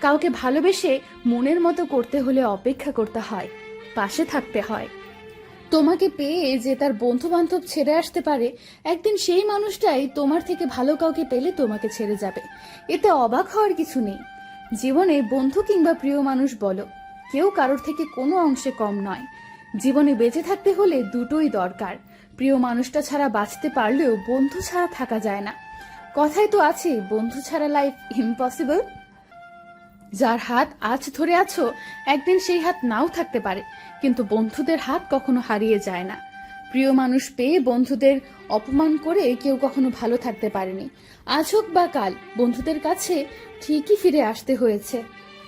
কাউকে ভালোবেসে মনের মতো করতে হলে অপেক্ষা করতে হয়, পাশে থাকতে হয়। তোমাকে পেয়ে যে তার বন্ধু বান্ধব ছেড়ে আসতে পারে, একদিন সেই মানুষটাই তোমার থেকে ভালো কাউকে পেলে তোমাকে ছেড়ে যাবে। এতে অবাক হওয়ার কিছু নেই। জীবনে বন্ধু কিংবা প্রিয় মানুষ বলো, কেউ কারোর থেকে কোনো অংশে কম নয়। জীবনে বেঁচে থাকতে হলে দুটোই দরকার। প্রিয় মানুষটা ছাড়া বাঁচতে পারলেও বন্ধু ছাড়া থাকা যায় না। কথাই তো আছে, বন্ধু ছাড়া লাইফ ইম্পসিবল যার হাত আজ ধরে আছো, একদিন সেই হাত নাও থাকতে পারে, কিন্তু বন্ধুদের হাত কখনো হারিয়ে যায় না। প্রিয় মানুষ পেয়ে বন্ধুদের অপমান করে কেউ কখনো ভালো থাকতে পারেনি। আজ হোক বা কাল, বন্ধুদের কাছে ঠিকই ফিরে আসতে হয়েছে।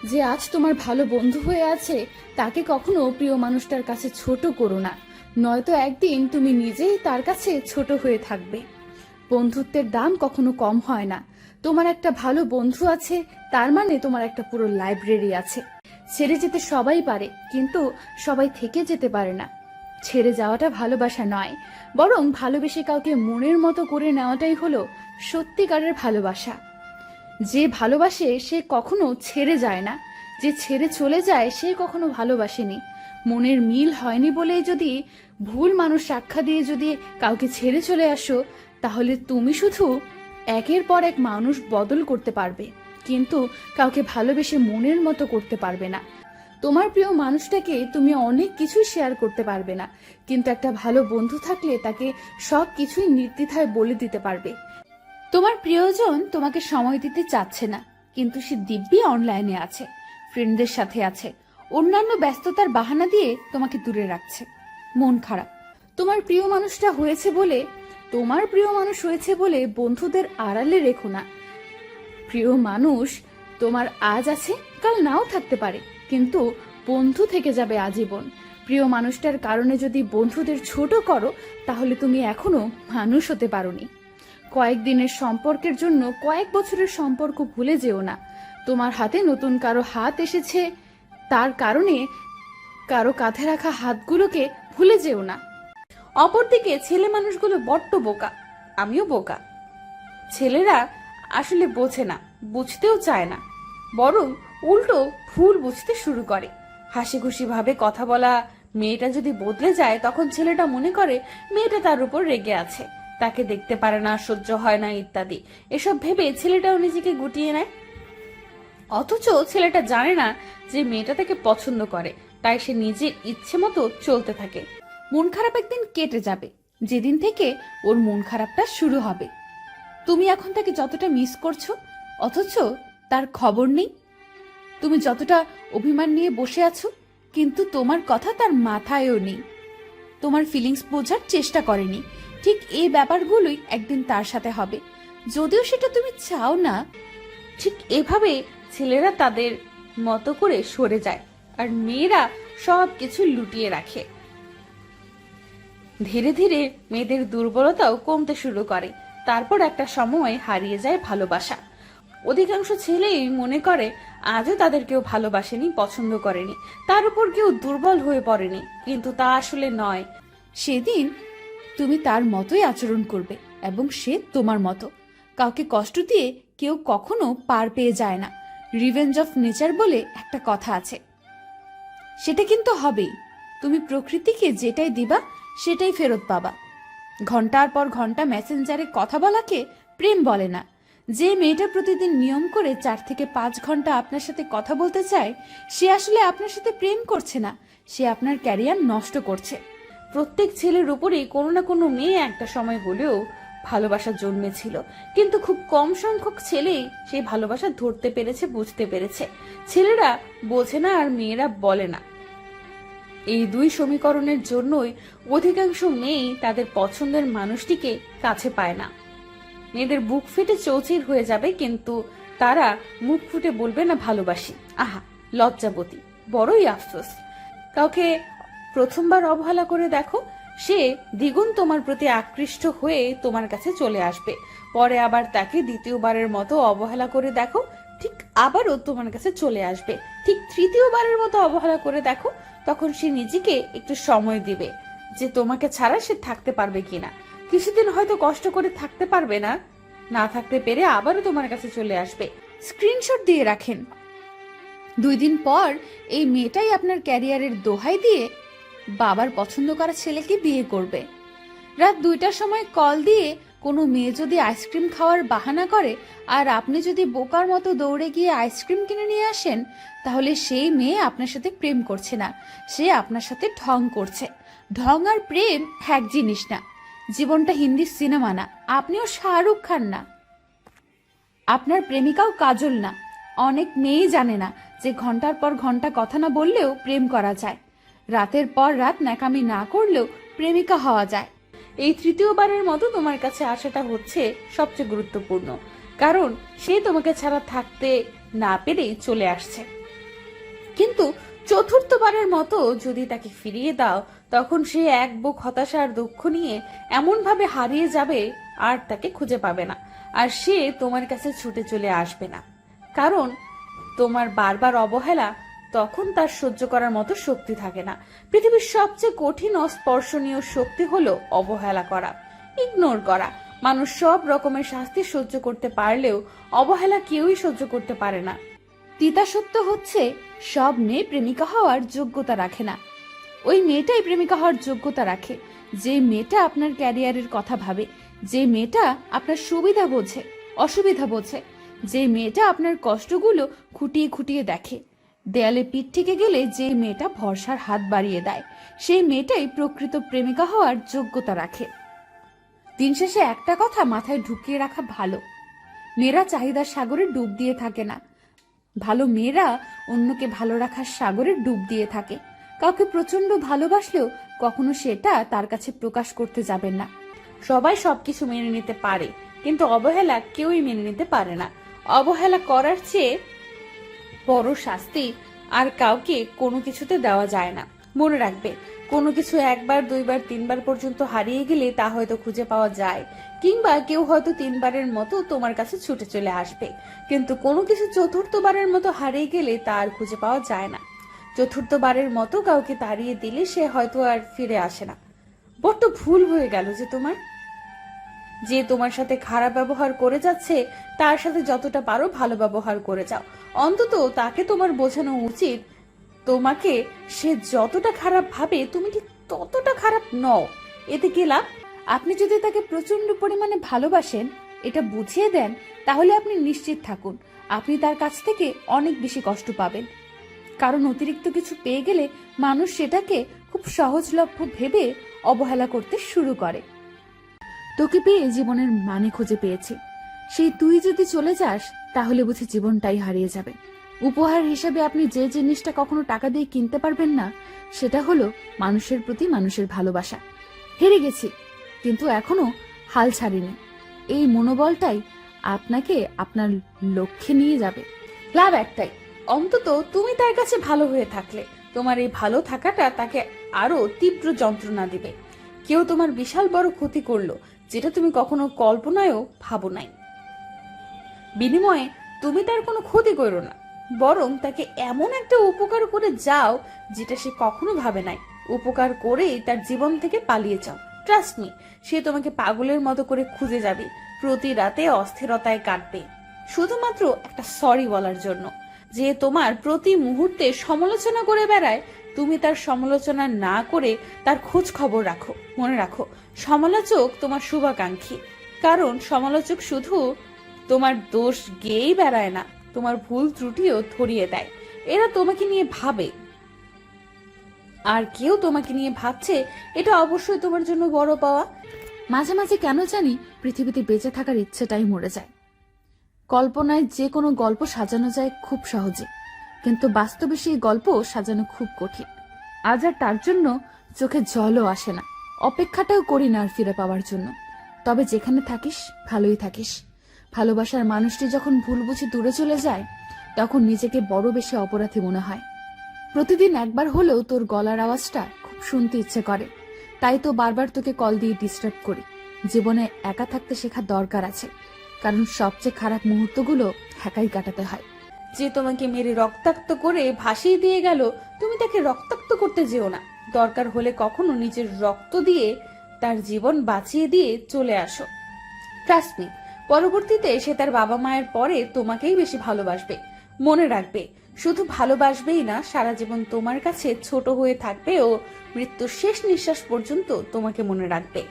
যে আজ তোমার ভালো বন্ধু হয়ে আছে, তাকে কখনো প্রিয় মানুষটার কাছে ছোট করো না। নয়তো একদিন তুমি নিজেই তার কাছে ছোট হয়ে থাকবে। বন্ধুত্বের দাম কখনো কম হয় না। তোমার একটা ভালো বন্ধু আছে, তার মানে তোমার একটা পুরো লাইব্রেরি আছে। ছেড়ে যেতে সবাই পারে, কিন্তু সবাই থেকে যেতে পারে না। ছেড়ে যাওয়াটা ভালোবাসা নয়, বরং ভালোবেসে কাউকে মনের মতো করে নেওয়াটাই হলো সত্যিকারের ভালোবাসা। যে ভালোবাসে, সে কখনো ছেড়ে যায় না। যে ছেড়ে চলে যায়, সে কখনো ভালোবাসেনি। মনের মিল হয়নি বলেই যদি ভুল মানুষ সাক্ষা দিয়ে যদি কাউকে ছেড়ে চলে আসো, তাহলে তুমি শুধু একের পর এক মানুষ বদল করতে পারবে, কিন্তু কাউকে ভালোবেসে মনের মতো করতে পারবে না। তোমার প্রিয় মানুষটাকে তুমি অনেক কিছুই শেয়ার করতে পারবে না, কিন্তু একটা ভালো বন্ধু থাকলে তাকে সব কিছুই নির্দ্বিধায় বলে দিতে পারবে। তোমার প্রিয়জন তোমাকে সময় দিতে চাচ্ছে না, কিন্তু সে দিব্যি অনলাইনে আছে ফ্রেন্ডদের সাথে আছে, অন্যান্য ব্যস্ততার বাহানা দিয়ে তোমাকে দূরে রাখছে। মন খারাপ। তোমার প্রিয় মানুষটা হয়েছে বলে তোমার প্রিয় মানুষ হয়েছে বলে বন্ধুদের আড়ালে রেখো না। প্রিয় মানুষ, তোমার আজ আছে, কাল নাও থাকতে পারে, কিন্তু বন্ধু থেকে যাবে আজীবন। প্রিয় মানুষটার কারণে যদি বন্ধুদের ছোট করো, তাহলে তুমি এখনও মানুষ হতে পারোনি। কয়েকদিনের সম্পর্কের জন্য কয়েক বছরের সম্পর্ক ভুলে যেও না। তোমার হাতে নতুন কারও হাত এসেছে, তার কারণে কারও কাঁধে রাখা হাতগুলোকে ভুলে যেও না। অপরদিকে ছেলে মানুষগুলো বড্ড বোকা। আমিও বোকা। ছেলেরা আসলে বোঝে না, বুঝতেও চায় না। বরং উল্টো ভুল বুঝতে শুরু করে। হাসি খুশি ভাবে কথা বলা, মেয়েটা যদি বদলে যায়, তখন ছেলেটা মনে করে মেয়েটা তার উপর রেগে আছে। তাকে দেখতে পারে না, সহ্য হয় না, ইত্যাদি। এসব ভেবে ছেলেটাও নিজেকে গুটিয়ে নেয়। অথচ ছেলেটা জানে না যে মেয়েটা তাকে পছন্দ করে, তাই সে নিজের ইচ্ছে মতো চলতে থাকে। মন খারাপ একদিন কেটে যাবে। যেদিন থেকে ওর মন খারাপটা শুরু হবে। তুমি এখন তাকে যতটা মিস করছ, অথচ তার খবর নেই। তুমি যতটা অভিমান নিয়ে বসে আছো, কিন্তু তোমার কথা তার মাথায়ও নেই। তোমার ফিলিংস বোঝার চেষ্টা করেনি। ঠিক এই ব্যাপারগুলোই একদিন তার সাথে হবে। যদিও সেটা তুমি চাও না, ঠিক এভাবে ছেলেরা তাদের মতো করে সরে যায়, আর মেয়েরা সব কিছু লুটিয়ে রাখে। ধীরে ধীরে মেয়েদের দুর্বলতাও কমতে শুরু করে। তারপর একটা সময় হারিয়ে যায় ভালোবাসা। অধিকাংশ ছেলেই মনে করে, আজও তাদের কেউ ভালোবাসেনি, পছন্দ করেনি। তার উপর কেউ দুর্বল হয়ে পড়েনি। কিন্তু তা আসলে নয়। সেদিন তুমি তার মতোই আচরণ করবে এবং সে তোমার মতো। কাউকে কষ্ট দিয়ে কেউ কখনো পার পেয়ে যায় না। রিভেঞ্জ অফ নেচার বলে একটা কথা আছে। সেটা কিন্তু হবেই। তুমি প্রকৃতিকে যেটাই দিবা সেটাই ফেরত পাবা। ঘণ্টার পর ঘণ্টা মেসেঞ্জারে কথা বলাকে প্রেম বলে না। যে মেয়েটা প্রতিদিন নিয়ম করে চার থেকে পাঁচ ঘণ্টা আপনার সাথে কথা বলতে চায়, সে আসলে আপনার সাথে প্রেম করছে না। সে আপনার ক্যারিয়ার নষ্ট করছে। প্রত্যেক ছেলের উপরেই কোনো না কোনো মেয়ে একটা সময় হলেও ভালোবাসা জন্মেছিল। কিন্তু খুব কম সংখ্যক ছেলেই সেই ভালোবাসা ধরতে পেরেছে, বুঝতে পেরেছে। ছেলেরা বোঝে না আর মেয়েরা বলে না। এই দুই সমীকরণের জন্যই অধিকাংশ মেয়েই তাদের পছন্দের মানুষটিকে কাছে পায় না। মেয়েদের বুক ফেটে চৌচির হয়ে যাবে, কিন্তু তারা মুখ ফুটে বলবে, না, ভালোবাসি। আহা, লজ্জাবতী, বড়ই আফসোস। কাউকে প্রথমবার অবহেলা করে দেখো, সে দ্বিগুণ তোমার প্রতি আকৃষ্ট হয়ে তোমার কাছে চলে আসবে। পরে আবার তাকে দ্বিতীয়বারের মতো অবহেলা করে দেখো, ঠিক আবারও তোমার কাছে চলে আসবে। ঠিক তৃতীয়বারের মতো অবহেলা করে দেখো তখন সে নিজেকে একটু সময় দিবে যে তোমাকে ছাড়া সে থাকতে পারবে কিনা। কিছুদিন হয়তো কষ্ট করে থাকতে পারবে না। না থাকতে পেরে আবারও তোমার কাছে চলে আসবে। স্ক্রিনশট দিয়ে রাখেন। দুই দিন পর এই মেয়েটাই আপনার ক্যারিয়ারের দোহাই দিয়ে বাবার পছন্দ করা ছেলেকে বিয়ে করবে। রাত দুইটার সময় কল দিয়ে কোনো মেয়ে যদি আইসক্রিম খাওয়ার বাহানা করে, আর আপনি যদি বোকার মতো দৌড়ে গিয়ে আইসক্রিম কিনে নিয়ে আসেন, তাহলে সেই মেয়ে আপনার সাথে প্রেম করছে না। সে আপনার সাথে ঢং করছে। ঢং আর প্রেম এক জিনিস না। জীবনটা হিন্দি সিনেমা না। আপনিও শাহরুখ খান না। আপনার প্রেমিকাও কাজল না। অনেক মেয়েই জানে না যে ঘণ্টার পর ঘণ্টা কথা না বললেও প্রেম করা যায়। রাতের পর রাত ন্যাকামি না করলেও প্রেমিকা হওয়া যায়। এই তৃতীয়বারের মতো তোমার কাছে আসাটা হচ্ছে সবচেয়ে গুরুত্বপূর্ণ। কারণ সে তোমাকে ছাড়া থাকতে না পেরেই চলে আসছে। কিন্তু চতুর্থবারের মতো যদি তাকে ফিরিয়ে দাও, তখন সে এক বুক হতাশা আর দুঃখ নিয়ে এমনভাবে হারিয়ে যাবে আর তাকে খুঁজে পাবে না। আর সে তোমার কাছে ছুটে চলে আসবে না। কারণ তোমার বারবার অবহেলা তখন তার সহ্য করার মতো শক্তি থাকে না। পৃথিবীর সবচেয়ে কঠিন অস্পর্শনীয় শক্তি হলো অবহেলা করা ইগনোর করা। মানুষ সব রকমের শাস্তি সহ্য করতে পারলেও অবহেলা কেউই সহ্য করতে পারে না। তিতা সত্য হচ্ছে, সব মেয়ে প্রেমিকা হওয়ার যোগ্যতা রাখে না। ওই মেয়েটাই প্রেমিকা হওয়ার যোগ্যতা রাখে। যে মেয়েটা আপনার ক্যারিয়ারের কথা ভাবে, যে মেয়েটা আপনার সুবিধা বোঝে, অসুবিধা বোঝে, যে মেয়েটা আপনার কষ্টগুলো খুঁটিয়ে খুঁটিয়ে দেখে। দেয়ালে পিঠ থেকে গেলে যে মেয়েটা ভরসার হাত বাড়িয়ে দেয়, সেই মেয়েটাই প্রকৃত প্রেমিকা হওয়ার যোগ্যতা রাখে। দিন শেষে একটা কথা মাথায় ঢুকিয়ে রাখা ভালো। মেয়েরা চাহিদার সাগরে ডুব দিয়ে থাকে না। ভালো মেয়েরা অন্যকে ভালো রাখার সাগরে ডুব দিয়ে থাকে। কাউকে প্রচণ্ড ভালোবাসলেও কখনো সেটা তার কাছে প্রকাশ করতে যাবেন না। সবাই সবকিছু মেনে নিতে পারে, কিন্তু অবহেলা কেউই মেনে নিতে পারে না। অবহেলা করার চেয়ে বড় শাস্তি আর কাউকে কোনো কিছুতে দেওয়া যায় না। মনে রাখবে, কোনো কিছু একবার, দুইবার, তিনবার পর্যন্ত হারিয়ে গেলে তা হয়তো খুঁজে পাওয়া যায়, কিংবা কেউ হয়তো তিনবারের মতো তোমার কাছে ছুটে চলে আসবে। কিন্তু কোনো কিছু চতুর্থবারের মতো হারিয়ে গেলে তা আর খুঁজে পাওয়া যায় না। চতুর্থবারের মতো কাউকে তাড়িয়ে দিলে সে হয়তো আর ফিরে আসে না। বড্ড ভুল হয়ে গেল যে তোমার। যে তোমার সাথে খারাপ ব্যবহার করে যাচ্ছে, তার সাথে যতটা পারো ভালো ব্যবহার করে যাও। অন্তত তাকে তোমার বোঝানো উচিত, তোমাকে সে যতটা খারাপ ভাবে, তুমি ঠিক ততটা খারাপ নও। এতে কি লাভ? আপনি যদি তাকে প্রচণ্ড পরিমাণে ভালোবাসেন, এটা বুঝিয়ে দেন, তাহলে আপনি নিশ্চিত থাকুন, আপনি তার কাছ থেকে অনেক বেশি কষ্ট পাবেন। কারণ অতিরিক্ত কিছু পেয়ে গেলে মানুষ সেটাকে খুব সহজলভ্য ভেবে অবহেলা করতে শুরু করে। তোকে পেয়ে জীবনের মানে খুঁজে পেয়েছি। সেই তুই যদি চলে যাস, তাহলে বুঝি জীবনটাই হারিয়ে যাবে। উপহার হিসেবে আপনি যে জিনিসটা কখনো টাকা দিয়ে কিনতে পারবেন না, সেটা হলো মানুষের প্রতি মানুষের ভালোবাসা। হেরে গেছি, কিন্তু এখনও হাল ছাড়িনি। এই মনোবলটাই আপনাকে আপনার লক্ষ্যে নিয়ে যাবে। লাভ একটাই, অন্তত তুমি তার কাছে ভালো হয়ে থাকলে। তোমার এই ভালো থাকাটা তাকে আরও তীব্র যন্ত্রণা দিবে। কেউ তোমার বিশাল বড় ক্ষতি করল যেটা তুমি কখনো কল্পনায়ও ভাবো নাই। বিনিময়ে তুমি তার কোনো ক্ষতি করো না, বরং তাকে এমন একটা উপকার করে যাও যেটা সে কখনো ভাবে নাই। উপকার করেই তার জীবন থেকে পালিয়ে যাও। ট্রাস্ট মি সে তোমাকে পাগলের মতো করে খুঁজে যাবে, প্রতি রাতে অস্থিরতায় কাটবে। শুধুমাত্র একটা সরি বলার জন্য, যে তোমার প্রতি মুহূর্তে সমালোচনা করে বেড়ায়, তুমি তার সমালোচনা না করে তার খোঁজ খবর রাখো, মনে রাখো। সমালোচক তোমার শুভাকাঙ্ক্ষী। কারণ সমালোচক শুধু তোমার দোষ গেয়েই বেড়ায় না, তোমার ভুল ত্রুটিও ধরিয়ে দেয়। এরা তোমাকে নিয়ে ভাবে। আর কেউ তোমাকে নিয়ে ভাবছে, এটা অবশ্যই তোমার জন্য বড় পাওয়া। মাঝে মাঝে কেন জানি পৃথিবীতে বেঁচে থাকার ইচ্ছেটাই মরে যায়। কল্পনায় যে কোনো গল্প সাজানো যায় খুব সহজে, কিন্তু বাস্তবে সেই গল্প সাজানো খুব কঠিন। আজ আর তার জন্য চোখে জলও আসে না। অপেক্ষাটাও করি না আর ফিরে পাওয়ার জন্য। তবে যেখানে থাকিস, ভালোই থাকিস। ভালোবাসার মানুষটি যখন ভুল বুঝে দূরে চলে যায়, তখন নিজেকে বড় বেশি অপরাধী মনে হয়। প্রতিদিন একবার হলেও তোর গলার আওয়াজটা খুব শুনতে ইচ্ছে করে। তাই তো বারবার তোকে কল দিয়ে ডিস্টার্ব করি। জীবনে একা থাকতে শেখার দরকার আছে, কারণ সবচেয়ে খারাপ মুহূর্তগুলো একাই কাটাতে হয়। যে তোমাকে মেরে রক্তাক্ত করে ভাসিয়ে দিয়ে গেল, তুমি তাকে রক্তাক্ত করতে যেও না। দরকার হলে কখনো নিজের রক্ত দিয়ে তার জীবন বাঁচিয়ে দিয়ে চলে আসো। ট্রাস্ট মি পরবর্তীতে সে তার বাবা মায়ের পরে তোমাকেই বেশি ভালোবাসবে। মনে রাখবে, শুধু ভালোবাসবেই না, সারা জীবন তোমার কাছে ছোট হয়ে থাকবে ও মৃত্যুর শেষ নিঃশ্বাস পর্যন্ত তোমাকে মনে রাখবে।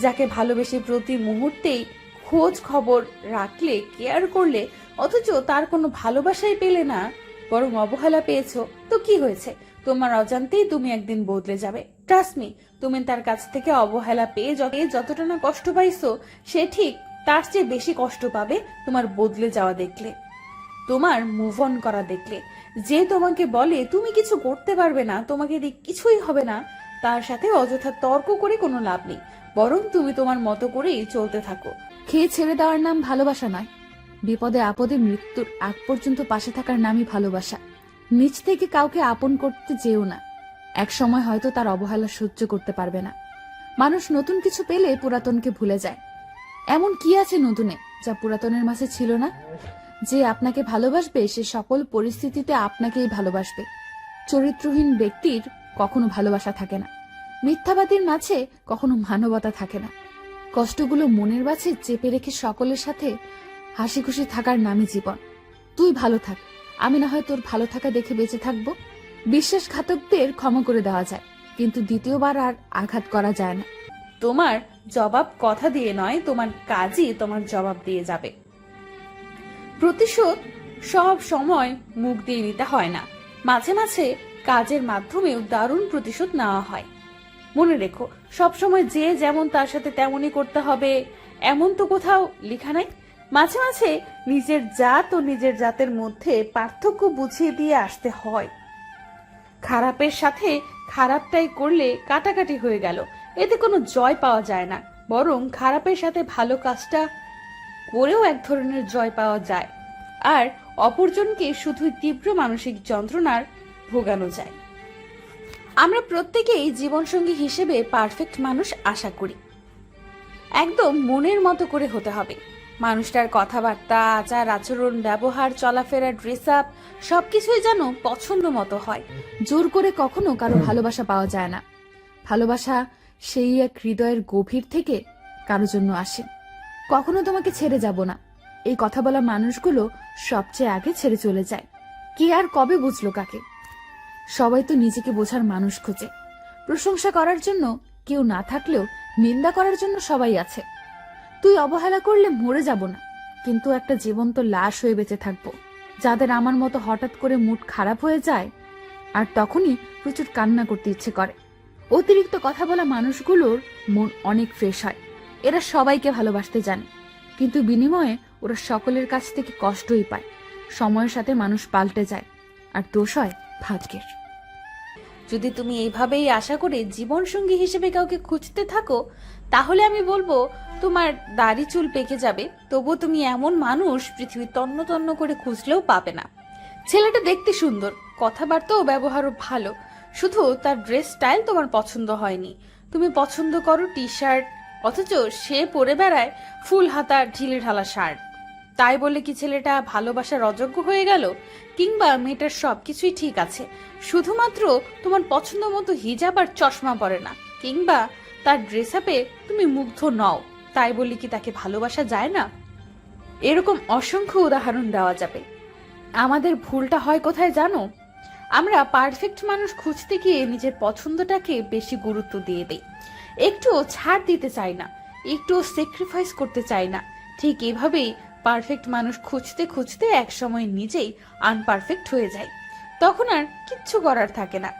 যাকে ভালোবেসে প্রতি মুহূর্তেই খোঁজ খবর রাখলে কেয়ার করলে, অথচ তার কোনো ভালোবাসাই পেলে না, বরং অবহেলা পেয়েছ। তো কি হয়েছে? তোমার অজান্তেই তুমি একদিন বদলে যাবে। ট্রাস্টমি তুমি তার কাছ থেকে অবহেলা পেয়ে যত- যতটা না কষ্ট পাইছো, সে ঠিক তার চেয়ে বেশি কষ্ট পাবে তোমার বদলে যাওয়া দেখলে। তোমার মুভ অন করা দেখলে। যে তোমাকে বলে, তুমি কিছু করতে পারবে না, তোমাকে কিছুই হবে না, তার সাথে অযথা তর্ক করে কোনো লাভ নেই। বরং তুমি তোমার মতো করেই চলতে থাকো। খেয়ে ছেড়ে দেওয়ার নাম ভালোবাসা নয়। বিপদে আপদে মৃত্যুর আগ পর্যন্ত পাশে থাকার নামই ভালোবাসা। নিজ থেকে কাউকে আপন করতে যেও না। এক সময় হয়তো তার অবহেলা সহ্য করতে পারবে না। মানুষ নতুন কিছু পেলে পুরাতনকে ভুলে যায়। এমন কি আছে নতুনে, যা পুরাতনের মাঝে ছিল না? যে আপনাকে ভালোবাসবে, সে সকল পরিস্থিতিতে আপনাকেই ভালোবাসবে। চরিত্রহীন ব্যক্তির কখনো ভালোবাসা থাকে না। মিথ্যাবাদীর মাঝে কখনো মানবতা থাকে না। কষ্টগুলো মনের মাঝে চেপে রেখে সকলের সাথে হাসি খুশি থাকার নামই জীবন। তুই ভালো থাক। আমি না হয় তোর ভালো থাকা দেখে বেঁচে থাকব। বিশ্বাসঘাতকদের ক্ষমা করে দেওয়া যায়, কিন্তু দ্বিতীয়বার আর আঘাত করা যায় না। তোমার জবাব কথা দিয়ে নয়, তোমার কাজই তোমার জবাব দিয়ে যাবে। প্রতিশোধ সব সময় মুখ দিয়ে নিতে হয় না। মাঝে মাঝে কাজের মাধ্যমেও দারুণ প্রতিশোধ নেওয়া হয়। মনে রেখো সব সময় যে যেমন তার সাথে তেমনই করতে হবে, এমন তো কোথাও লেখা নাই। মাঝে মাঝে নিজের জাত ও নিজের জাতের মধ্যে পার্থক্য বুঝিয়ে দিয়ে আসতে হয়। খারাপের সাথে খারাপটাই করলে কাটাকাটি হয়ে গেল। এতে কোনো জয় পাওয়া যায় না। বরং খারাপের সাথে ভালো কাজটা করেও এক ধরনের জয় পাওয়া যায়। আর অপরজনকে শুধুই তীব্র মানসিক যন্ত্রণার ভোগানো যায়। আমরা প্রত্যেকেই জীবনসঙ্গী হিসেবে পারফেক্ট মানুষ আশা করি। একদম মনের মতো করে হতে হবে। মানুষটার কথাবার্তা, আচার আচরণ, ব্যবহার, চলাফেরা ড্রেস আপ সবকিছুই যেন পছন্দ মতো হয়। জোর করে কখনো কারও ভালোবাসা পাওয়া যায় না। ভালোবাসা সেই এক হৃদয়ের গভীর থেকে কারও জন্য আসে। কখনো তোমাকে ছেড়ে যাব না। এই কথা বলা মানুষগুলো সবচেয়ে আগে ছেড়ে চলে যায়। কে আর কবে বুঝলো কাকে? সবাই তো নিজেকে বোঝার মানুষ খোঁজে। প্রশংসা করার জন্য কেউ না থাকলেও নিন্দা করার জন্য সবাই আছে। তুই অবহেলা করলে মরে যাব না। কিন্তু একটা জীবন্ত লাশ হয়ে বেঁচে থাকব। যাদের আমার মতো হঠাৎ করে মুড খারাপ হয়ে যায়, আর তখনই প্রচুর কান্না করতে ইচ্ছে করে। অতিরিক্ত কথা বলা মানুষগুলোর মন অনেক ফ্রেশ হয়। এরা সবাইকে ভালোবাসতে জানে। কিন্তু বিনিময়ে ওরা সকলের কাছ থেকে কষ্টই পায়। সময়ের সাথে মানুষ পাল্টে যায়, আর দোষ হয় ভাগ্যের। যদি তুমি এইভাবেই আশা করে জীবন সঙ্গী হিসেবে কাউকে খুঁজতে থাকো তাহলে আমি বলব, তোমার দাড়ি চুল পেকে যাবে, তবুও তুমি এমন মানুষ পৃথিবী তন্ন তন্ন করে খুঁজলেও পাবে না। ছেলেটা দেখতে সুন্দর, কথাবার্তাও ব্যবহারও ভালো, শুধু তার ড্রেস স্টাইল তোমার পছন্দ হয়নি। তুমি পছন্দ করো টি শার্ট অথচ সে পরে বেড়ায় ফুল হাতা ঢিলে ঢালা শার্ট। তাই বলে কি ছেলেটা ভালোবাসার অযোগ্য হয়ে গেল? কিংবা মেয়েটার সবকিছুই ঠিক আছে, শুধুমাত্র তোমার পছন্দ মতো হিজাব আর চশমা পরে না, কিংবা তার ড্রেস আপে তুমি মুগ্ধ নও, তাই বলি কি তাকে ভালোবাসা যায় না? এরকম অসংখ্য উদাহরণ দেওয়া যাবে। আমাদের ভুলটা হয় কোথায় জানো? আমরা পারফেক্ট মানুষ খুঁজতে গিয়ে নিজের পছন্দটাকে বেশি গুরুত্ব দিয়ে দেই। একটুও ছাড় দিতে চাই না, একটুও স্যাক্রিফাইস করতে চাই না। ঠিক এভাবেই পারফেক্ট মানুষ খুঁজতে খুঁজতে একসময় নিজেই আনপারফেক্ট হয়ে যায়। তখন আর কিচ্ছু করার থাকে না।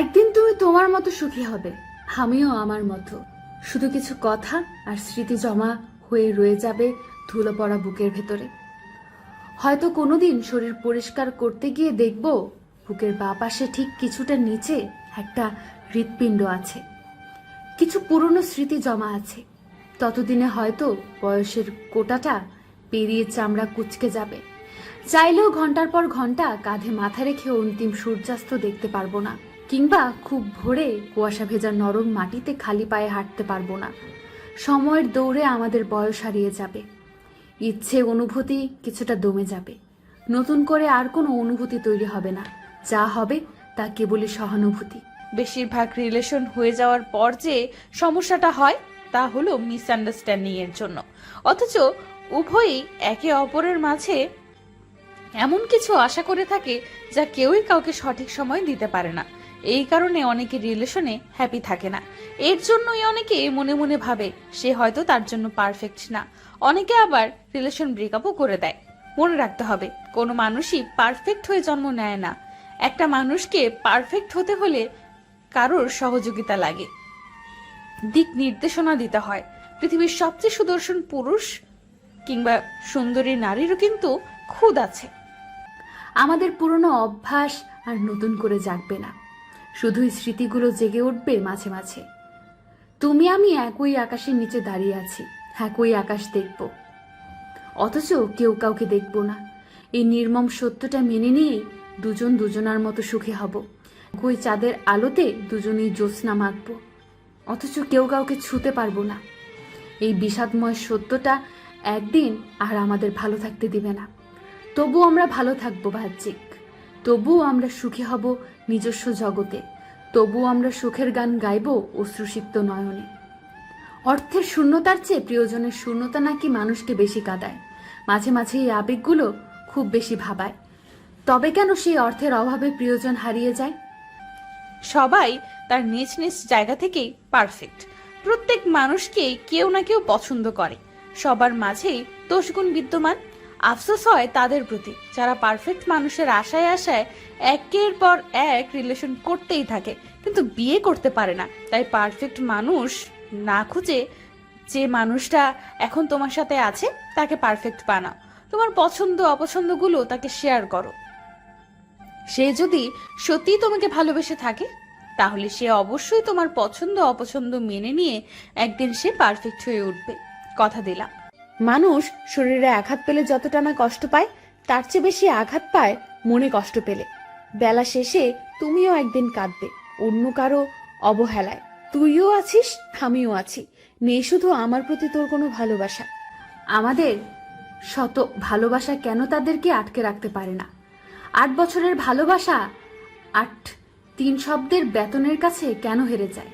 একদিন তুমি তোমার মতো সুখী হবে। আমিও আমার মতো। শুধু কিছু কথা আর স্মৃতি জমা হয়ে রয়ে যাবে ধুলো পড়া বুকের ভেতরে। হয়তো কোনোদিন শরীর পরিষ্কার করতে গিয়ে দেখব বুকের বা পাশে ঠিক কিছুটা নিচে একটা হৃৎপিণ্ড আছে। কিছু পুরনো স্মৃতি জমা আছে। ততদিনে হয়তো বয়সের কোটাটা পেরিয়ে চামড়া কুচকে যাবে। চাইলেও ঘণ্টার পর ঘণ্টা কাঁধে মাথা রেখে অন্তিম সূর্যাস্ত দেখতে পারব না। কিংবা খুব ভোরে কুয়াশা ভেজা নরম মাটিতে খালি পায়ে হাঁটতে পারব না। সময়ের দৌড়ে আমাদের বয়স হারিয়ে যাবে। ইচ্ছে, অনুভূতি কিছুটা দমে যাবে। নতুন করে আর কোনো অনুভূতি তৈরি হবে না। যা হবে তা কেবলই সহানুভূতি। বেশিরভাগ রিলেশন হয়ে যাওয়ার পর যে সমস্যাটা হয়, তা হলো মিসআন্ডারস্ট্যান্ডিং এর জন্য। অথচ উভয়ই একে অপরের মাঝে এমন কিছু আশা করে থাকে যা কেউই কাউকে সঠিক সময় দিতে পারে না। এই কারণে অনেকে রিলেশনে হ্যাপি থাকে না। এর জন্যই অনেকে মনে মনে ভাবে সে হয়তো তার জন্য পারফেক্ট না। অনেকে আবার রিলেশন ব্রেকআপও করে দেয়। মনে রাখতে হবে, কোনো মানুষই পারফেক্ট হয়ে জন্ম নেয় না। একটা মানুষকে পারফেক্ট হতে হলে কারোর সহযোগিতা লাগে। দিক নির্দেশনা দিতে হয়। পৃথিবীর সবচেয়ে সুদর্শন পুরুষ কিংবা সুন্দরী নারীরও কিন্তু খুদ আছে। আমাদের পুরনো অভ্যাস আর নতুন করে জাগবে না। শুধুই স্মৃতিগুলো জেগে উঠবে মাঝে মাঝে। তুমি আমি একই আকাশের নিচে দাঁড়িয়ে আছি, একই আকাশ দেখব। অথচ কেউ কাউকে দেখব না। এই নির্মম সত্যটা মেনে নিয়ে দুজন দুজনার মতো সুখী হব। একই চাঁদের আলোতে দুজনেই জ্যোৎস্না মাখব। অথচ কেউ কাউকে ছুতে পারব না। এই বিষাদময় সত্যটা একদিন আর আমাদের ভালো থাকতে দিবে না। তবু আমরা ভালো থাকব, বাহ্যিক। তবুও আমরা সুখী হব নিজস্ব জগতে, তবুও আমরা সুখের গান গাইব অশ্রুসিক্ত নয়নে। অর্থের শূন্যতার চেয়ে প্রিয়জনের শূন্যতা নাকি মানুষকে বেশি কাঁদায়। মাঝে মাঝে এই আবেগগুলো খুব বেশি ভাবায়। তবে কেন সেই অর্থের অভাবে প্রিয়জন হারিয়ে যায়? সবাই তার নিজ নিজ জায়গা থেকেই পারফেক্ট। প্রত্যেক মানুষকে কেউ না কেউ পছন্দ করে। সবার মাঝেই দোষগুণ বিদ্যমান আফসোস হয় তাদের প্রতি, যারা পারফেক্ট মানুষের আশায় আশায় একের পর এক রিলেশন করতেই থাকে, কিন্তু বিয়ে করতে পারে না। তাই পারফেক্ট মানুষ না খুঁজে যে মানুষটা এখন তোমার সাথে আছে, তাকে পারফেক্ট বানাও। তোমার পছন্দ, অপছন্দগুলো তাকে শেয়ার করো। সে যদি সত্যিই তোমাকে ভালোবেসে থাকে, তাহলে সে অবশ্যই তোমার পছন্দ, অপছন্দ মেনে নিয়ে একদিন সে পারফেক্ট হয়ে উঠবে। কথা দিলাম। মানুষ শরীরে আঘাত পেলে যতটা না কষ্ট পায়, তার চেয়ে বেশি আঘাত পায় মনে কষ্ট পেলে। বেলা শেষে তুমিও একদিন কাঁদবে, অন্য কারও অবহেলায়। তুইও আছিস, আমিও আছি। নেই শুধু আমার প্রতি তোর কোনো ভালোবাসা। আমাদের শত ভালোবাসা কেন তাদেরকে আটকে রাখতে পারে না? আট বছরের ভালোবাসা আট, তিন শব্দের বেতনের কাছে কেন হেরে যায়?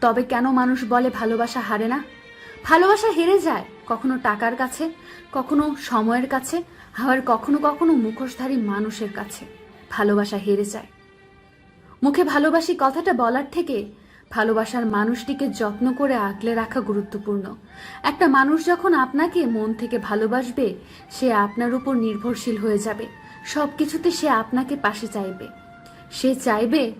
তবে কেন মানুষ বলে ভালোবাসা হারে না? ভালোবাসা হেরে যায় কখনো টাকার কাছে, কখনো সময়ের কাছে, আবার কখনো কখনো মুখোশধারী মানুষের কাছে। ভালোবাসা হেরে যায়। মুখে ভালোবাসি কথাটা বলার থেকে ভালোবাসার মানুষটিকে যত্ন করে আগলে রাখা গুরুত্বপূর্ণ। একটা মানুষ যখন আপনাকে মন থেকে ভালোবাসবে, সে আপনার উপর নির্ভরশীল হয়ে যাবে। সব কিছুতে সে আপনাকে পাশে চাইবে। সে চাইবে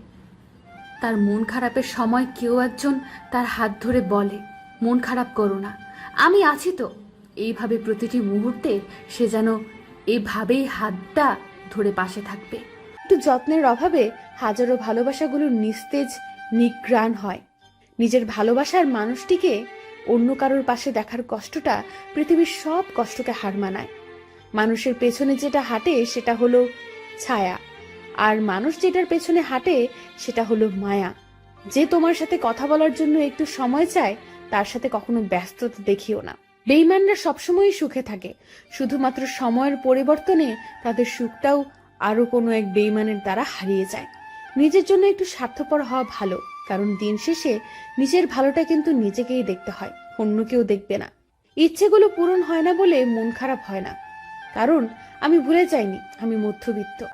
তার মন খারাপের সময় কেউ একজন তার হাত ধরে বলে, মন খারাপ করো না। আমি আছি তো। এইভাবে প্রতিটি মুহূর্তে সে যেন এভাবেই হাতটা ধরে পাশে থাকবে। একটু যত্নের অভাবে হাজারো ভালোবাসাগুলো নিস্তেজ, নিগ্রাণ হয়। নিজের ভালোবাসার মানুষটিকে অন্য কারোর পাশে দেখার কষ্টটা পৃথিবীর সব কষ্টকে হার মানায়। মানুষের পেছনে যেটা হাঁটে সেটা হলো ছায়া। আর মানুষ যেটার পেছনে হাঁটে সেটা হলো মায়া। যে তোমার সাথে কথা বলার জন্য একটু সময় চায় তার সাথে কখনো ব্যস্ততা দেখিও না। বেইমানরা সবসময়ই সুখে থাকে। শুধুমাত্র সময়ের পরিবর্তনে তাদের সুখটাও আরও কোনো এক বেইমানের দ্বারা হারিয়ে যায়। নিজের জন্য একটু স্বার্থপর হওয়া ভালো, কারণ দিন শেষে নিজের ভালোটা কিন্তু নিজেকেই দেখতে হয়, অন্য কেউ দেখবে না। ইচ্ছেগুলো পূরণ হয় না বলে মন খারাপ হয় না। কারণ আমি ভুলে যাইনি, আমি মধ্যবিত্ত।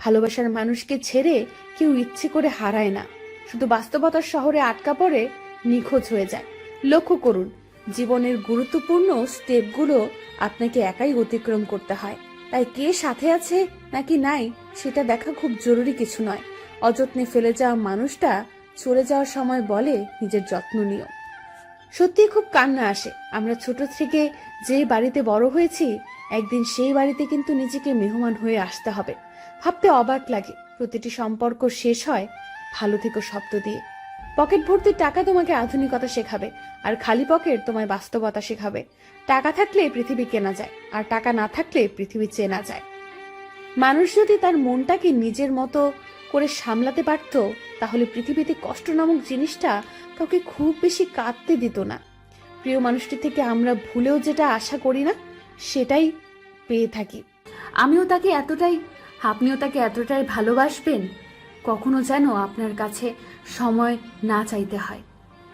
ভালোবাসার মানুষকে ছেড়ে কেউ ইচ্ছে করে হারায় না। শুধু বাস্তবতার শহরে আটকা পড়ে নিখোঁজ হয়ে যায়। লক্ষ্য করুন, জীবনের গুরুত্বপূর্ণ স্টেপগুলো আপনাকে একাই অতিক্রম করতে হয়। তাই কে সাথে আছে নাকি নাই, সেটা দেখা খুব জরুরি কিছু নয়। অযত্নে ফেলে যাওয়া মানুষটা চলে যাওয়ার সময় বলে নিজের যত্ন নিও। সত্যি খুব কান্না আসে। আমরা ছোট থেকে যে বাড়িতে বড় হয়েছি, একদিন সেই বাড়িতে কিন্তু নিজেকে মেহমান হয়ে আসতে হবে। ভাবতে অবাক লাগে, প্রতিটি সম্পর্ক শেষ হয় ভালো থেকো শব্দ দিয়ে। পকেট ভর্তি টাকা তোমাকে আধুনিকতা শেখাবে, আর খালি পকেট তোমায় বাস্তবতা শেখাবে। টাকা থাকলে পৃথিবী কেনা যায়, আর টাকা না থাকলে পৃথিবী চেনা যায়। মানুষ যদি তার মনটাকে নিজের মতো করে সামলাতে পারত, তাহলে পৃথিবীতে কষ্ট নামক জিনিসটা কাউকে খুব বেশি কাঁদতে দিত না। প্রিয় মানুষটি থেকে আমরা ভুলেও যেটা আশা করি না, সেটাই পেয়ে থাকি। আমিও তাকে এতটাই, আপনিও তাকে এতটাই ভালোবাসবেন কখনো যেন আপনার কাছে সময় না চাইতে হয়।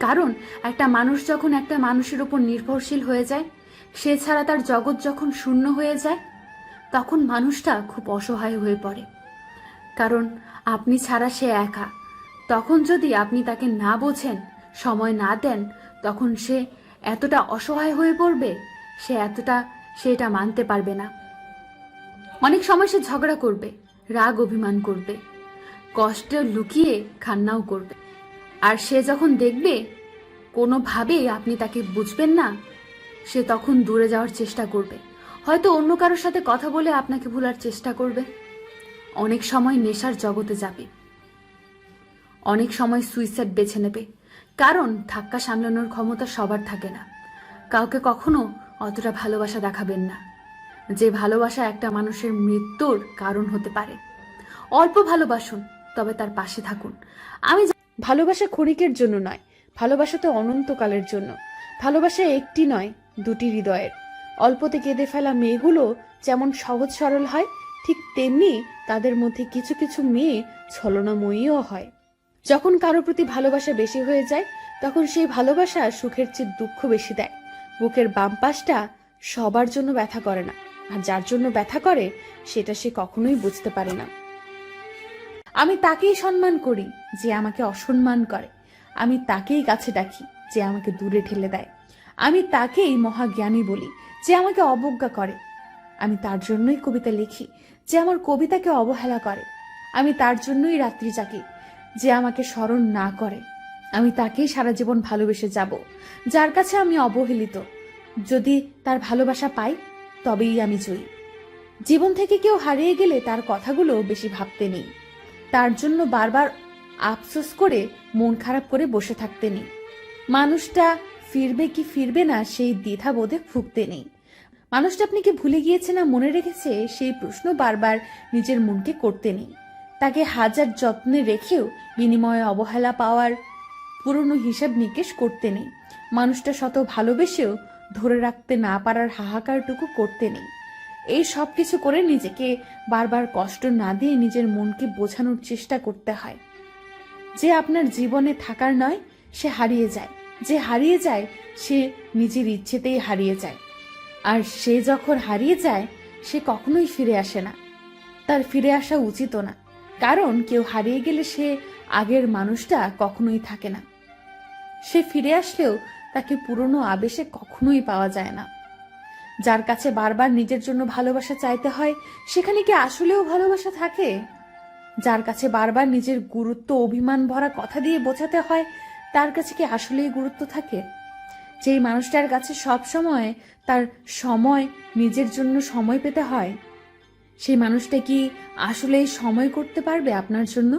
কারণ, একটা মানুষ যখন একটা মানুষের উপর নির্ভরশীল হয়ে যায়, সে ছাড়া তার জগৎ যখন শূন্য হয়ে যায়, তখন মানুষটা খুব অসহায় হয়ে পড়ে। কারণ, আপনি ছাড়া সে একা। তখন যদি আপনি তাকে না বোঝেন, সময় না দেন, তখন সে এতটা অসহায় হয়ে পড়বে, সে এতটা, সে এটা মানতে পারবে না। অনেক সময় সে ঝগড়া করবে, রাগ অভিমান করবে। কষ্ট লুকিয়ে খান্নাও করবে। আর সে যখন দেখবে, কোনোভাবেই আপনি তাকে বুঝবেন না, সে তখন দূরে যাওয়ার চেষ্টা করবে। হয়তো অন্য কারোর সাথে কথা বলে আপনাকে ভোলার চেষ্টা করবে। অনেক সময় নেশার জগতে যাবে। অনেক সময় সুইসাইড বেছে নেবে। কারণ ধাক্কা সামলানোর ক্ষমতা সবার থাকে না। কাউকে কখনো অতটা ভালোবাসা দেখাবেন না। যে ভালোবাসা একটা মানুষের মৃত্যুর কারণ হতে পারে। অল্প ভালোবাসুন তবে তার পাশে থাকুন। আমি ভালোবাসা ক্ষণিকের জন্য নয়, ভালোবাসা তো অনন্তকালের জন্য। ভালোবাসা একটি নয়, দুটি হৃদয়ের। অল্পতে কেঁদে ফেলা মেয়েগুলো যেমন সহজ সরল হয়, ঠিক তেমনি তাদের মধ্যে কিছু কিছু মেয়ে ছলনাময়ীও হয়। যখন কারও প্রতি ভালোবাসা বেশি হয়ে যায়, তখন সেই ভালোবাসা সুখের চেয়ে দুঃখ বেশি দেয়। বুকের বাম পাশটা সবার জন্য ব্যথা করে না, আর যার জন্য ব্যথা করে, সেটা সে কখনোই বুঝতে পারে না। আমি তাকেই সম্মান করি যে আমাকে অসম্মান করে। আমি তাকেই কাছে ডাকি যে আমাকে দূরে ঠেলে দেয়। আমি তাকেই মহাজ্ঞানী বলি যে আমাকে অবজ্ঞা করে। আমি তার জন্যই কবিতা লিখি যে আমার কবিতাকে অবহেলা করে। আমি তার জন্যই রাত্রি জাগি যে আমাকে স্মরণ না করে। আমি তাকেই সারা জীবন ভালোবেসে যাব, যার কাছে আমি অবহেলিত। যদি তার ভালোবাসা পাই, তবেই আমি জয়ী। জীবন থেকে কেউ হারিয়ে গেলে তার কথাগুলো বেশি ভাবতে নেই। তার জন্য বারবার আফসোস করে মন খারাপ করে বসে থাকতে নেই। মানুষটা ফিরবে কি ফিরবে না সেই দ্বিধা বোধে ভুগতে নেই। মানুষটা আপনি কি ভুলে গিয়েছে না মনে রেখেছে? সেই প্রশ্ন বারবার নিজের মনকে করতে নেই। তাকে হাজার যত্নে রেখেও বিনিময়ে অবহেলা পাওয়ার পুরনো হিসাব নিকেশ করতে নেই। মানুষটা শত ভালোবেসেও ধরে রাখতে না পারার হাহাকারটুকু করতে নেই। এই সব কিছু করে নিজেকে বারবার কষ্ট না দিয়ে নিজের মনকে বোঝানোর চেষ্টা করতে হয়। যে আপনার জীবনে থাকার নয়, সে হারিয়ে যায়। যে হারিয়ে যায়, সে নিজের ইচ্ছেতেই হারিয়ে যায়। আর সে যখন হারিয়ে যায়, সে কখনোই ফিরে আসে না। তার ফিরে আসা উচিত না। কারণ কেউ হারিয়ে গেলে সে আগের মানুষটা কখনোই থাকে না। সে ফিরে আসলেও তাকে পুরনো আবেশে কখনোই পাওয়া যায় না। যার কাছে বারবার নিজের জন্য ভালোবাসা চাইতে হয়, সেখানে কি আসলেও ভালোবাসা থাকে? যার কাছে বারবার নিজের গুরুত্ব, অভিমান ভরা কথা দিয়ে বোঝাতে হয়, তার কাছে কি আসলেই গুরুত্ব থাকে? যেই মানুষটার কাছে সব সময় তার সময়, নিজের জন্য সময় পেতে হয়, সেই মানুষটা কি আসলেই সময় করতে পারবে আপনার জন্য?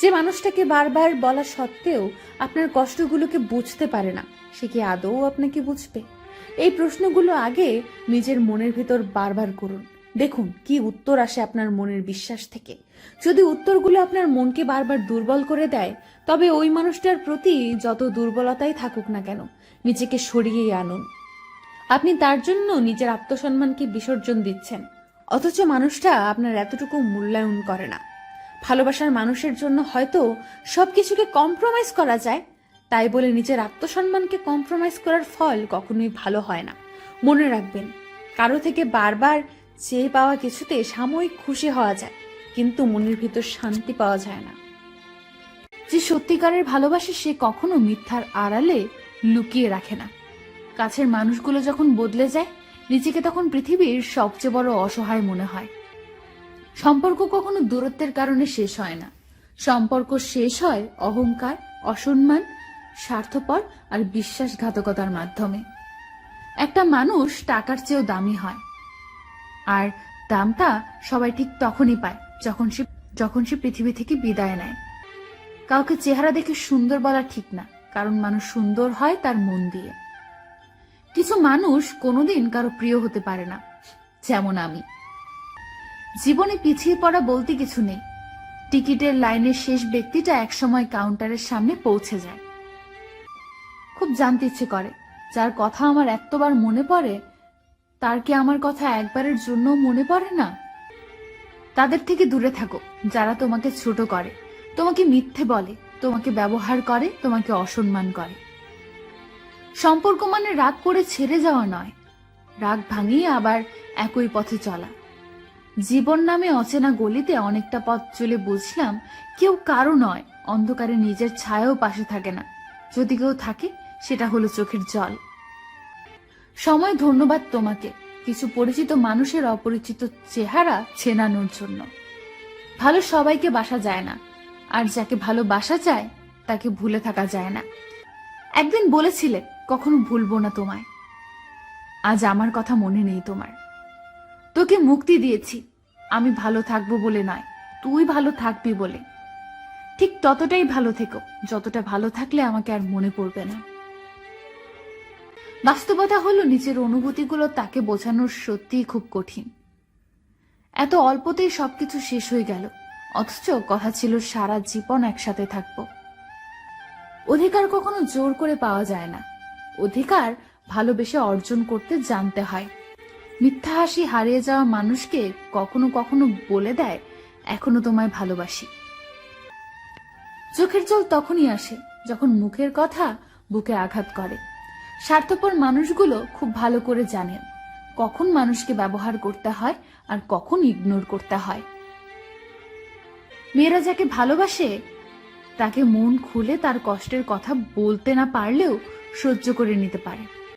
যে মানুষটাকে বারবার বলা সত্ত্বেও আপনার কষ্টগুলোকে বুঝতে পারে না, সে কি আদৌ আপনাকে বুঝবে? এই প্রশ্নগুলো আগে নিজের মনের ভিতর বারবার করুন। দেখুন, কি উত্তর আসে আপনার মনের বিশ্বাস থেকে। যদি উত্তরগুলো আপনার মনকে বারবার দুর্বল করে দেয়, তবে ওই মানুষটার প্রতি যত দুর্বলতাই থাকুক না কেন, নিজেকে সরিয়ে আনুন। আপনি তার জন্য নিজের আত্মসম্মানকে বিসর্জন দিচ্ছেন, অথচ মানুষটা আপনার এতটুকু মূল্যায়ন করে না। ভালোবাসার মানুষের জন্য হয়তো সবকিছুকে কম্প্রোমাইজ করা যায় তাই বলে নিজের আত্মসম্মানকে কম্প্রোমাইজ করার ফল কখনোই ভালো হয় না। মনে রাখবেন, কারও থেকে বারবার চেয়ে পাওয়া কিছুতে সাময়িক খুশি হওয়া যায়, কিন্তু মনের ভিতর শান্তি পাওয়া যায় না। যে সত্যিকারের ভালোবাসে সে কখনো মিথ্যার আড়ালে লুকিয়ে রাখে না। কাছের মানুষগুলো যখন বদলে যায়, নিজেকে তখন পৃথিবীর সবচেয়ে বড় অসহায় মনে হয়। সম্পর্ক কখনো দূরত্বের কারণে শেষ হয় না। সম্পর্ক শেষ হয় অহংকার, অসম্মান স্বার্থপর আর বিশ্বাসঘাতকতার মাধ্যমে। একটা মানুষ টাকার চেয়েও দামি হয়। আর দামটা সবাই ঠিক তখনই পায় যখন সে যখন সে পৃথিবী থেকে বিদায় নেয়। কাউকে চেহারা দেখে সুন্দর বলা ঠিক না, কারণ মানুষ সুন্দর হয় তার মন দিয়ে। কিছু মানুষ কোনোদিন কারও প্রিয় হতে পারে না, যেমন আমি। জীবনে পিছিয়ে পড়া বলতে কিছু নেই। টিকিটের লাইনের শেষ ব্যক্তিটা একসময় কাউন্টারের সামনে পৌঁছে যায়। খুব জানতে ইচ্ছে করে। যার কথা আমার এতবার মনে পড়ে, তার কি আমার কথা একবারের জন্য মনে পড়ে না? তাদের থেকে দূরে থাকো, যারা তোমাকে ছোট করে। তোমাকে মিথ্যে বলে, তোমাকে ব্যবহার করে, তোমাকে অসম্মান করে। সম্পর্ক মানে রাগ করে ছেড়ে যাওয়া নয়। রাগ ভাঙিয়ে আবার একই পথে চলা। জীবন নামে অচেনা গলিতে অনেকটা পথ চলে বুঝলাম, কেউ কারও নয়, অন্ধকারে নিজের ছায়াও পাশে থাকে না। যদি কেউ থাকে সেটা হলো চোখের জল। সময় ধন্যবাদ তোমাকে। কিছু পরিচিত মানুষের অপরিচিত চেহারা চেনানোর জন্য। ভালো সবাইকে বাসা যায় না। আর যাকে ভালো বাসা যায়, তাকে ভুলে থাকা যায় না। একদিন বলেছিলে, কখনো ভুলবো না তোমায়। আজ আমার কথা মনে নেই তোমার। তোকে মুক্তি দিয়েছি। আমি ভালো থাকব বলে নয়, তুই ভালো থাকবি বলে। ঠিক ততটাই ভালো থেকো, যতটা ভালো থাকলে আমাকে আর মনে পড়বে না। বাস্তবতা হলো নিজের অনুভূতিগুলো তাকে বোঝানোর সত্যিই খুব কঠিন। এত অল্পতেই সবকিছু শেষ হয়ে গেল। অথচ কথা ছিল সারা জীবন একসাথে থাকব। অধিকার কখনো জোর করে পাওয়া যায় না। অধিকার ভালোবেসে অর্জন করতে জানতে হয়। মিথ্যা হাসি হারিয়ে যাওয়া মানুষকে কখনো কখনো বলে দেয়, এখনও তোমায় ভালোবাসি। চোখের জল তখনই আসে যখন মুখের কথা বুকে আঘাত করে। স্বার্থপর মানুষগুলো খুব ভালো করে জানেন কখন মানুষকে ব্যবহার করতে হয় আর কখন ইগনোর করতে হয়। মেয়েরা যাকে ভালোবাসে, তাকে মন খুলে তার কষ্টের কথা বলতে না পারলেও সহ্য করে নিতে পারে।